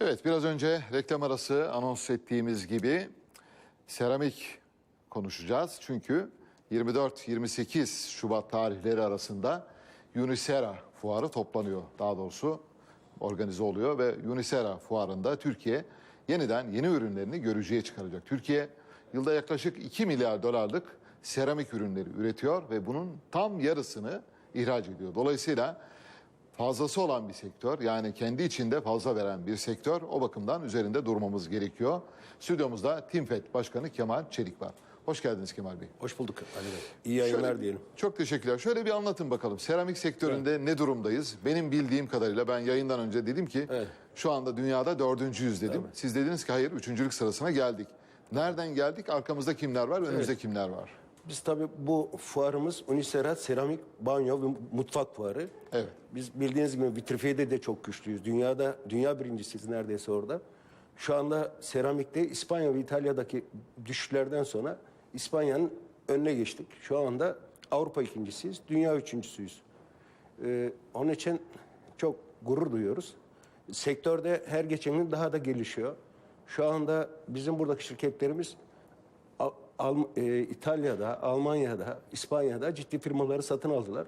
Evet biraz önce reklam arası anons ettiğimiz gibi seramik konuşacağız. Çünkü 24-28 Şubat tarihleri arasında Unisera fuarı toplanıyor. Daha doğrusu organize oluyor ve Unisera fuarında Türkiye yeniden yeni ürünlerini görücüye çıkaracak. Türkiye yılda yaklaşık 2 milyar dolarlık seramik ürünleri üretiyor ve bunun tam yarısını ihraç ediyor. Dolayısıyla fazlası olan bir sektör yani kendi içinde fazla veren bir sektör o bakımdan üzerinde durmamız gerekiyor. Stüdyomuzda Timfet Başkanı Kemal Çelik var. Hoş geldiniz Kemal Bey. Hoş bulduk Ali Bey. İyi yayınlar Şöyle- diyelim. Çok teşekkürler. Şöyle bir anlatın bakalım. Seramik sektöründe ne durumdayız? Benim bildiğim kadarıyla ben yayından önce dedim ki Evet. şu anda dünyada dördüncüyüz dedim. Siz dediniz ki hayır üçüncülük sırasına geldik. Nereden geldik? Arkamızda kimler var? Önümüzde kimler var? Biz tabii bu fuarımız Unisera Seramik Banyo ve Mutfak Fuarı. Evet. Biz bildiğiniz gibi vitrifiyede de çok güçlüyüz. Dünyada dünya birincisiyiz neredeyse orada. Şu anda seramikte İspanya ve İtalya'daki düşüşlerden sonra İspanya'nın önüne geçtik. Şu anda Avrupa ikincisiyiz, dünya üçüncüsüyüz. Ee, onun için çok gurur duyuyoruz. Sektörde her geçen gün daha da gelişiyor. Şu anda bizim buradaki şirketlerimiz Al- e, İtalya'da, Almanya'da, İspanya'da ciddi firmaları satın aldılar.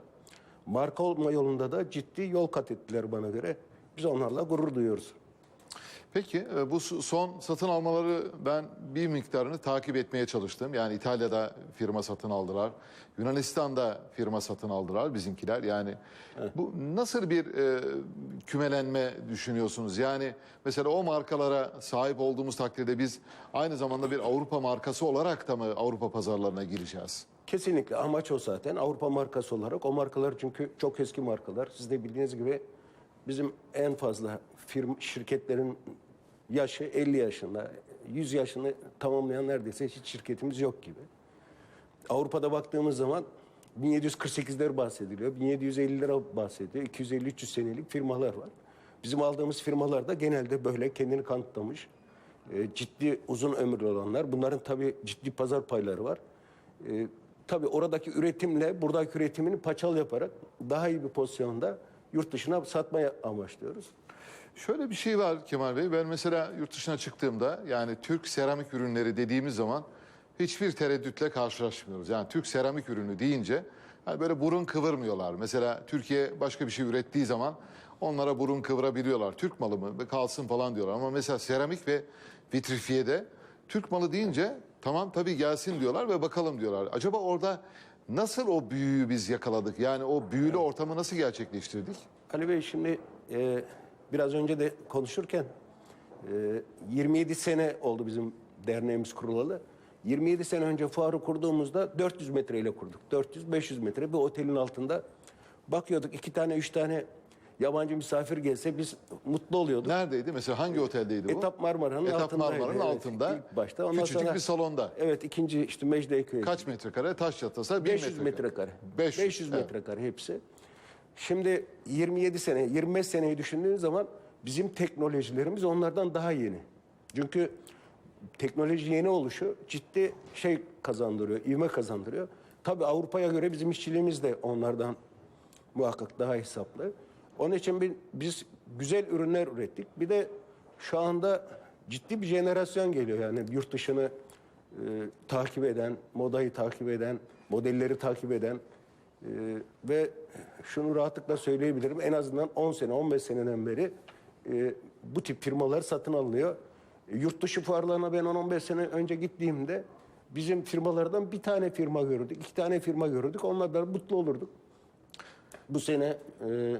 Marka olma yolunda da ciddi yol kat ettiler bana göre. Biz onlarla gurur duyuyoruz. Peki e, bu son satın almaları ben bir miktarını takip etmeye çalıştım. Yani İtalya'da firma satın aldılar. Yunanistan'da firma satın aldılar bizimkiler. Yani bu nasıl bir e, kümelenme düşünüyorsunuz? Yani mesela o markalara sahip olduğumuz takdirde biz aynı zamanda bir Avrupa markası olarak da mı Avrupa pazarlarına gireceğiz? Kesinlikle amaç o zaten. Avrupa markası olarak. O markalar çünkü çok eski markalar. Siz de bildiğiniz gibi bizim en fazla firm, şirketlerin yaşı 50 yaşında. 100 yaşını tamamlayan neredeyse hiç şirketimiz yok gibi. Avrupa'da baktığımız zaman 1748'ler bahsediliyor. 1750'lere bahsediliyor. 250-300 senelik firmalar var. Bizim aldığımız firmalar da genelde böyle kendini kanıtlamış. e, ciddi uzun ömürlü olanlar. Bunların tabii ciddi pazar payları var. E, tabii oradaki üretimle buradaki üretimini paçal yaparak daha iyi bir pozisyonda yurt dışına satmaya amaçlıyoruz. Şöyle bir şey var Kemal Bey. Ben mesela yurt dışına çıktığımda yani Türk seramik ürünleri dediğimiz zaman hiçbir tereddütle karşılaşmıyoruz. Yani Türk seramik ürünü deyince hani böyle burun kıvırmıyorlar. Mesela Türkiye başka bir şey ürettiği zaman onlara burun kıvırabiliyorlar. Türk malı mı kalsın falan diyorlar. Ama mesela seramik ve vitrifiyede Türk malı deyince tamam tabii gelsin diyorlar ve bakalım diyorlar. Acaba orada nasıl o büyüyü biz yakaladık? Yani o büyülü ortamı nasıl gerçekleştirdik? Ali Bey şimdi e, biraz önce de konuşurken e, 27 sene oldu bizim derneğimiz kurulalı. 27 sene önce fuarı kurduğumuzda 400 metreyle kurduk. 400-500 metre bir otelin altında bakıyorduk iki tane üç tane yabancı misafir gelse biz mutlu oluyorduk. Neredeydi? Mesela hangi oteldeydi bu? Etap Marmara'nın Etap altındaydı. Marmara'nın Evet, altında. ilk başta. Ondan küçücük sonra- bir salonda. Evet ikinci işte Mecidiyeköy. Kaç metrekare? Taş yatasa 1000 500 metrekare. 500, 500, evet. metrekare hepsi. Şimdi 27 sene, 25 seneyi düşündüğün zaman bizim teknolojilerimiz onlardan daha yeni. Çünkü teknoloji yeni oluşu ciddi şey kazandırıyor, ivme kazandırıyor. Tabii Avrupa'ya göre bizim işçiliğimiz de onlardan muhakkak daha hesaplı. Onun için biz güzel ürünler ürettik. Bir de şu anda ciddi bir jenerasyon geliyor yani yurt dışını e, takip eden, modayı takip eden, modelleri takip eden e, ve şunu rahatlıkla söyleyebilirim en azından 10 sene 15 seneden beri e, bu tip firmalar satın alınıyor. E, yurt dışı fuarlarına ben 10-15 sene önce gittiğimde bizim firmalardan bir tane firma gördük, iki tane firma gördük. Onlardan mutlu olurduk. Bu sene e,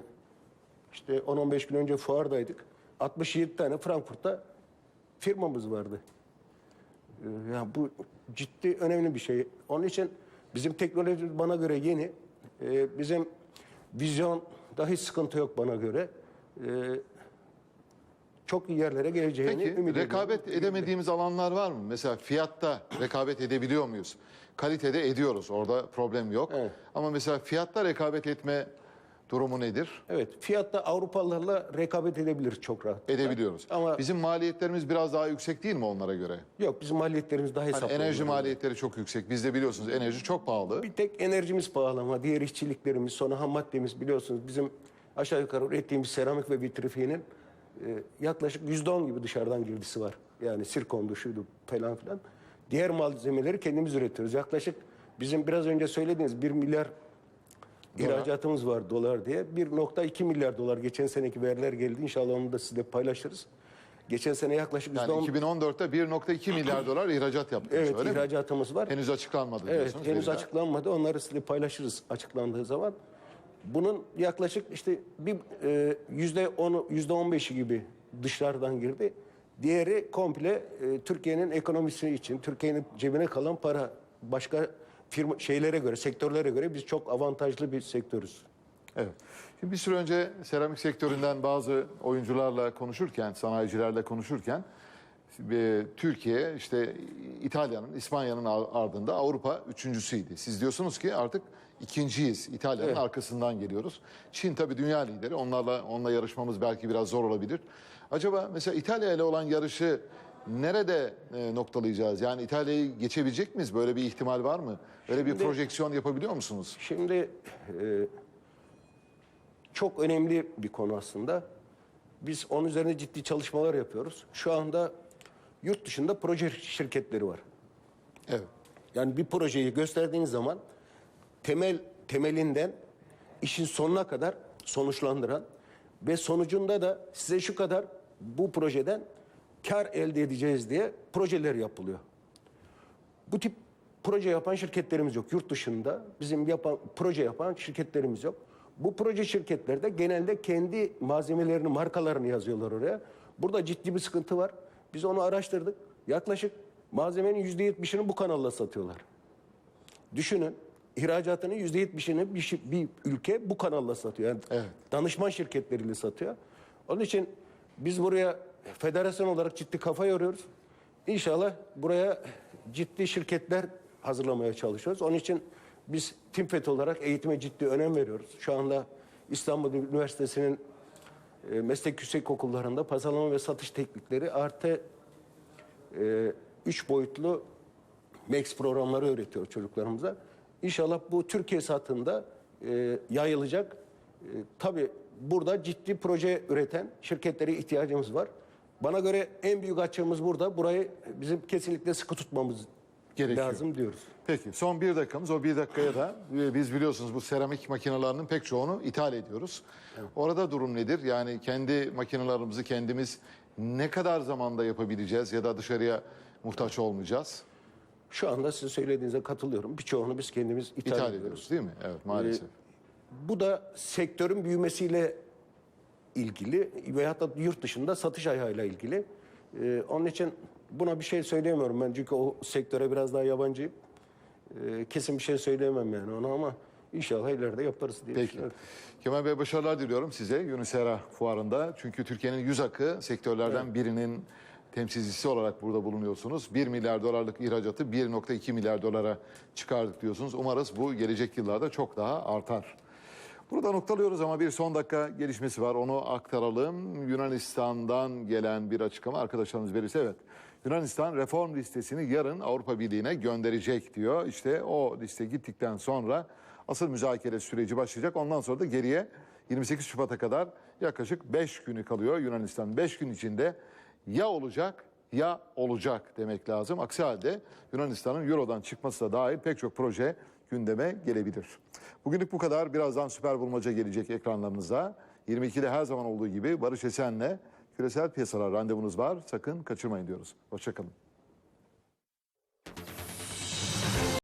işte 10-15 gün önce fuardaydık. 67 tane Frankfurt'ta firmamız vardı. E, yani bu ciddi önemli bir şey. Onun için bizim teknolojimiz bana göre yeni. E, bizim vizyon dahi sıkıntı yok bana göre. E, çok iyi yerlere geleceğini Peki ümit ediyorum. rekabet edemediğimiz alanlar var mı? Mesela fiyatta rekabet edebiliyor muyuz? Kalitede ediyoruz. Orada problem yok. Evet. Ama mesela fiyatta rekabet etme durumu nedir? Evet, fiyatta Avrupalılarla rekabet edebilir çok rahat. Edebiliyoruz. Ama Bizim maliyetlerimiz biraz daha yüksek değil mi onlara göre? yok bizim maliyetlerimiz daha Hani hesaplı. enerji oluyor. maliyetleri çok yüksek. Bizde biliyorsunuz enerji çok pahalı. Bir tek enerjimiz pahalı ama diğer işçiliklerimiz, sonra ham maddemiz biliyorsunuz bizim aşağı yukarı ürettiğimiz seramik ve vitrifiyenin e, yaklaşık yüzde on gibi dışarıdan girdisi var. Yani sirkondu, şuydu falan filan. Diğer malzemeleri kendimiz üretiyoruz. Yaklaşık bizim biraz önce söylediğiniz 1 milyar ihracatımız var dolar diye. 1.2 milyar dolar geçen seneki veriler geldi. İnşallah onu da sizle paylaşırız. Geçen sene yaklaşık Yani yüzde on 2014'te 1.2 milyar dolar ihracat yaptınız evet, öyle mi? ihracatımız var. Henüz açıklanmadı Evet, diyorsunuz. henüz veriler. açıklanmadı. Onları sizinle paylaşırız açıklandığı zaman. Bunun yaklaşık işte bir e, yüzde onu, yüzde on beşi gibi dışarıdan girdi. Diğeri komple e, Türkiye'nin ekonomisi için, Türkiye'nin cebine kalan para başka firma şeylere göre, sektörlere göre biz çok avantajlı bir sektörüz. Evet. Şimdi bir süre önce seramik sektöründen bazı oyuncularla konuşurken, sanayicilerle konuşurken e, Türkiye işte İtalya'nın, İspanya'nın ardında Avrupa üçüncüsüydü. Siz diyorsunuz ki artık ikinciyiz. İtalya'nın Evet. arkasından geliyoruz. Çin tabii dünya lideri. Onlarla onunla yarışmamız belki biraz zor olabilir. Acaba mesela İtalya ile olan yarışı nerede e, noktalayacağız? Yani İtalya'yı geçebilecek miyiz? Böyle bir ihtimal var mı? Öyle bir Şimdi- projeksiyon yapabiliyor musunuz? Şimdi e, çok önemli bir konu aslında. Biz onun üzerine ciddi çalışmalar yapıyoruz. Şu anda yurt dışında proje şirketleri var. Evet. Yani bir projeyi gösterdiğiniz zaman temel temelinden işin sonuna kadar sonuçlandıran ve sonucunda da size şu kadar bu projeden kar elde edeceğiz diye projeler yapılıyor. Bu tip proje yapan şirketlerimiz yok. Yurt dışında bizim yapan proje yapan şirketlerimiz yok. Bu proje şirketleri de genelde kendi malzemelerini, markalarını yazıyorlar oraya. Burada ciddi bir sıkıntı var. Biz onu araştırdık. Yaklaşık malzemenin yüzde yetmişini bu kanalla satıyorlar. Düşünün ihracatının yüzde yetmişini bir, bir ülke bu kanalla satıyor. Yani Evet. danışman şirketleriyle satıyor. Onun için biz buraya federasyon olarak ciddi kafa yoruyoruz. İnşallah buraya ciddi şirketler hazırlamaya çalışıyoruz. Onun için biz TİMFET olarak eğitime ciddi önem veriyoruz. Şu anda İstanbul Üniversitesi'nin e, meslek yüksek okullarında pazarlama ve satış teknikleri artı e, üç boyutlu Max programları öğretiyor çocuklarımıza. İnşallah bu Türkiye satında e, yayılacak. E, tabii burada ciddi proje üreten şirketlere ihtiyacımız var. Bana göre en büyük açığımız burada. Burayı bizim kesinlikle sıkı tutmamız Gerekiyor. lazım diyoruz. Peki son bir dakikamız. O bir dakikaya da e, biz biliyorsunuz bu seramik makinelerinin pek çoğunu ithal ediyoruz. Orada durum nedir? Yani kendi makinelerimizi kendimiz ne kadar zamanda yapabileceğiz ya da dışarıya muhtaç olmayacağız? Şu anda sizin söylediğinize katılıyorum. Birçoğunu biz kendimiz ithal, İthal ediyoruz. ediyoruz değil mi? Evet maalesef. Bu da sektörün büyümesiyle ilgili veyahut da yurt dışında satış ayağıyla ilgili. Ee, onun için buna bir şey söyleyemiyorum ben çünkü o sektöre biraz daha yabancıyım. Ee, kesin bir şey söyleyemem yani ona ama inşallah ileride yaparız diye Peki. düşünüyorum. Kemal Bey başarılar diliyorum size Unisera fuarında. Çünkü Türkiye'nin yüz akı sektörlerden birinin temsilcisi olarak burada bulunuyorsunuz. 1 milyar dolarlık ihracatı 1.2 milyar dolara çıkardık diyorsunuz. Umarız bu gelecek yıllarda çok daha artar. Burada noktalıyoruz ama bir son dakika gelişmesi var. Onu aktaralım. Yunanistan'dan gelen bir açıklama arkadaşlarımız verirse evet. Yunanistan reform listesini yarın Avrupa Birliği'ne gönderecek diyor. İşte o liste gittikten sonra asıl müzakere süreci başlayacak. Ondan sonra da geriye 28 Şubat'a kadar yaklaşık 5 günü kalıyor Yunanistan. 5 gün içinde ya olacak ya olacak demek lazım. Aksi halde Yunanistan'ın Euro'dan çıkması da dahil pek çok proje gündeme gelebilir. Bugünlük bu kadar. Birazdan süper bulmaca gelecek ekranlarınıza. 22'de her zaman olduğu gibi Barış Esen'le küresel piyasalar randevunuz var. Sakın kaçırmayın diyoruz. Hoşçakalın.